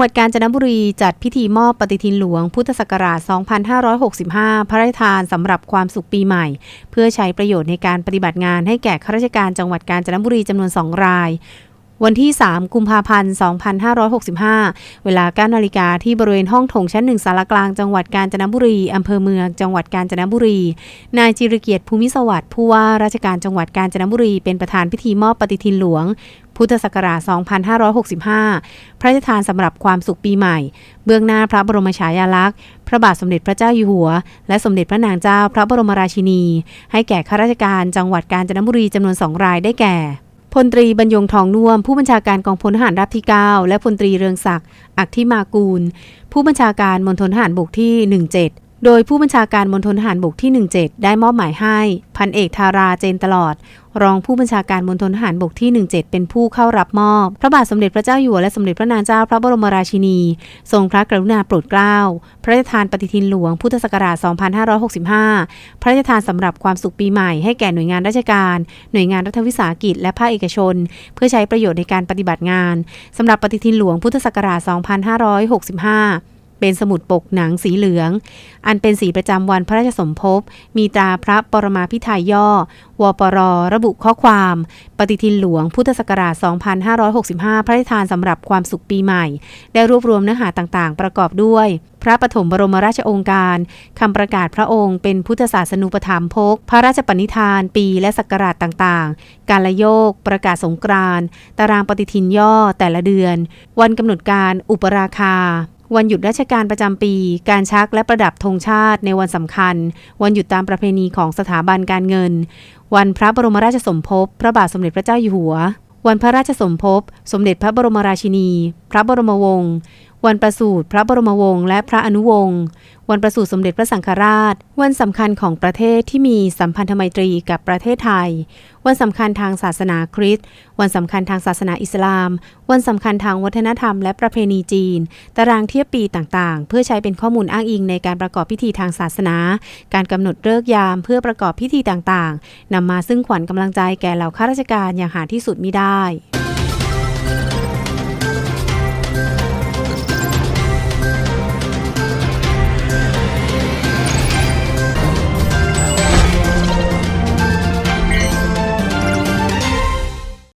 งหวัดกาญจนบุรีจัดพิธีมอบปฏิทินหลวงพุทธศักราช 2565 พระราชทานสำหรับความสุขปีใหม่ เพื่อใช้ประโยชน์ในการปฏิบัติงานให้แก่ข้าราชการจังหวัดกาญจนบุรีจำนวน 2 ราย วันที่ 3 กุมภาพันธ์ 2565 เวลา9นาฬิกาที่บริเวณห้องโถงชั้นหนึ่งสารกลางจังหวัดกาญจนบุรีอำเภอเมืองจังหวัดกาญจนบุรี นายจิรเกียรติภูมิสวัสดิ์ผู้ว่าราชการจังหวัดกาญจนบุรีเป็นประธานพิธีมอบปฏิทินหลวง พุทธศักราช 2565 พระราชทานสำหรับความสุขปีใหม่ เบื้องหน้าพระบรมฉายาลักษณ์ พระบาทสมเด็จพระเจ้าอยู่หัว และสมเด็จพระนางเจ้าพระบรมราชินี ให้แก่ข้าราชการจังหวัดกาญจนบุรีจำนวน2รายได้แก่พลตรีบรรยงทองน่วม ผู้บัญชาการกองพลทหารราบที่ 9 และพลตรีเรืองศักดิ์อักทิมากูล ผู้บัญชาการมณฑลทหารบกที่ 17 โดยผู้บัญชาการมณฑลทหารบกที่ 17 ได้มอบหมายให้ พันเอกทาราเจนตลอด รองผู้บัญชาการมณฑลทหารบกที่ 17 เป็นผู้เข้ารับมอบ พระบาทสมเด็จพระเจ้าอยู่หัวและสมเด็จพระนางเจ้าพระบรมราชินี ทรงพระกรุณาโปรดเกล้า พระราชทานปฏิทินหลวงพุทธศักราช 2565 พระราชทานสำหรับความสุขปีใหม่ให้แก่หน่วยงานราชการ หน่วยงานรัฐวิสาหกิจและภาคเอกชน เพื่อใช้ประโยชน์ในการปฏิบัติงานสำหรับปฏิทินหลวงพุทธศักราช 2565 เป็นสมุดปกหนังสีเหลือง อันเป็นสีประจำวันพระราชสมภพ มีตราพระปรมาภิไธยย่อ วปร ระบุข้อความ ปฏิทินหลวงพุทธศักราช 2565 พระราชทานสำหรับความสุขปีใหม่ ได้รวบรวมเนื้อหาต่างๆ ประกอบด้วย พระปฐมบรมราชองค์การคำประกาศพระองค์ เป็นพุทธศาสนูปถัมภก พระราชปณิธาน ปีและศักราชต่างๆ การละโยก ประกาศสงกรานต์ตารางปฏิทินย่อแต่ละเดือน วันกำหนดการอุปราคา วันหยุดราชการประจำปี การชักและประดับธงชาติในวันสำคัญ วันหยุดตามประเพณีของสถาบันการเงิน วันพระบรมราชสมภพ พระบาทสมเด็จพระเจ้าอยู่หัว วันพระราชสมภพ สมเด็จพระบรมราชินี พระบรมวงศ์ วันประสูติพระบรมวงศ์และพระอนุวงศ์วันประสูติสมเด็จพระสังฆราช วันสำคัญของประเทศที่มีสัมพันธไมตรีกับประเทศไทย วันสำคัญทางศาสนาคริสต์ วันสำคัญทางศาสนาอิสลาม วันสำคัญทางวัฒนธรรมและประเพณีจีน ตารางเทียบปีต่างๆ เพื่อใช้เป็นข้อมูลอ้างอิงในการประกอบพิธีทางศาสนา การกำหนดเลิกยามเพื่อประกอบพิธีต่างๆนำมาซึ่งขวัญกำลังใจแก่เหล่าข้าราชการอย่างหาที่สุดมิได้